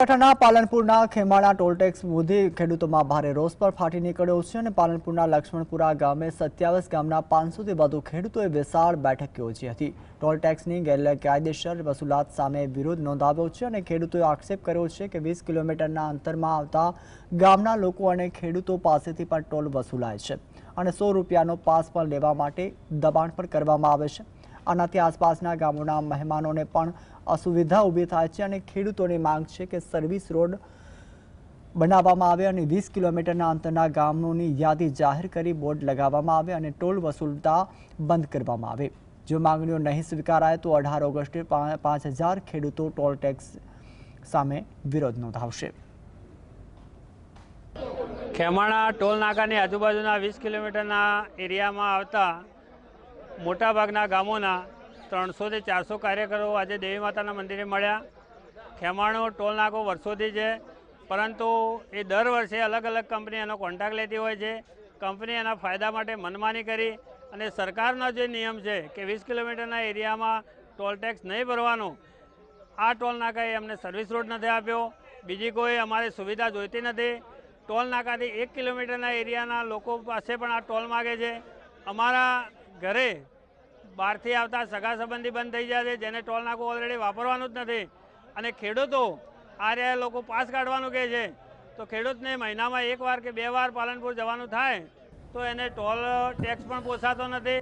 બનાસકાંઠાના પાલનપુરના ખેમાણા ટોલટેક્સ વધી ખેડૂતોમાં ભારે રોષ પર ફાટી નીકળ્યો છે અને પાલનપુરના લક્ષ્મણપુરા ગામે સત્યાવીસ ગામના પાંચસોથી વધુ ખેડૂતોએ વિશાળ બેઠક યોજી હતી. ટોલટેક્સની ગેરકાયદેસર વસૂલાત સામે વિરોધ નોંધાવ્યો છે અને ખેડૂતોએ આક્ષેપ કર્યો છે કે વીસ કિલોમીટરના અંતરમાં આવતા ગામના લોકો અને ખેડૂતો પાસેથી પણ ટોલ વસૂલાય છે અને સો રૂપિયાનો પાસ પણ લેવા માટે દબાણ પણ કરવામાં આવે છે. આનાથી આસપાસના ગામોના મહેમાનોને પણ અસુવિધા ઊભી થાય છે અને ખેડૂતોની માંગ છે કે સર્વિસ રોડ બનાવવામાં આવે અને વીસ કિલોમીટરના અંતરના ગામોની યાદી જાહેર કરી બોર્ડ લગાવવામાં આવે અને ટોલ વસૂલતા બંધ કરવામાં આવે. જો માંગણીઓ નહીં સ્વીકારાય તો અઢાર ઓગસ્ટે પાંચ હજાર ખેડૂતો ટોલ ટેક્સ સામે વિરોધ નોંધાવશે. ખેમાણા ટોલ નાકાની આજુબાજુના વીસ કિલોમીટરના એરિયામાં આવતા મોટાભાગના ગામોના ત્રણસોથી ચારસો કાર્યકરો આજે દેવી માતાના મંદિરે મળ્યા. ખેમાણો, ટોલ નાકો વર્ષોથી છે, પરંતુ એ દર વર્ષે અલગ અલગ કંપની એનો કોન્ટ્રાક્ટ લેતી હોય છે. કંપની એના ફાયદા માટે મનમાની કરી અને સરકારનો જે નિયમ છે કે વીસ કિલોમીટરના એરિયામાં ટોલ ટેક્સ નહીં ભરવાનો, આ ટોલ નાકાએ અમને સર્વિસ રોડ નથી આપ્યો. બીજી કોઈ અમારે સુવિધા જોઈતી નથી. ટોલ નાકાથી એક કિલોમીટરના એરિયાના લોકો પાસે પણ આ ટોલ માગે છે. અમારા ઘરે બહારથી આવતા સગા સંબંધી બંધ થઈ જાય છે, જેને ટોલ નાકું ઓલરેડી વાપરવાનું જ નથી. અને ખેડૂતો આ રહ્યા લોકો પાસ કાઢવાનું કહે છે. તો ખેડૂતને મહિનામાં એક વાર કે બે વાર પાલનપુર જવાનું થાય, તો એને ટોલ ટેક્સ પણ પોસાતો નથી.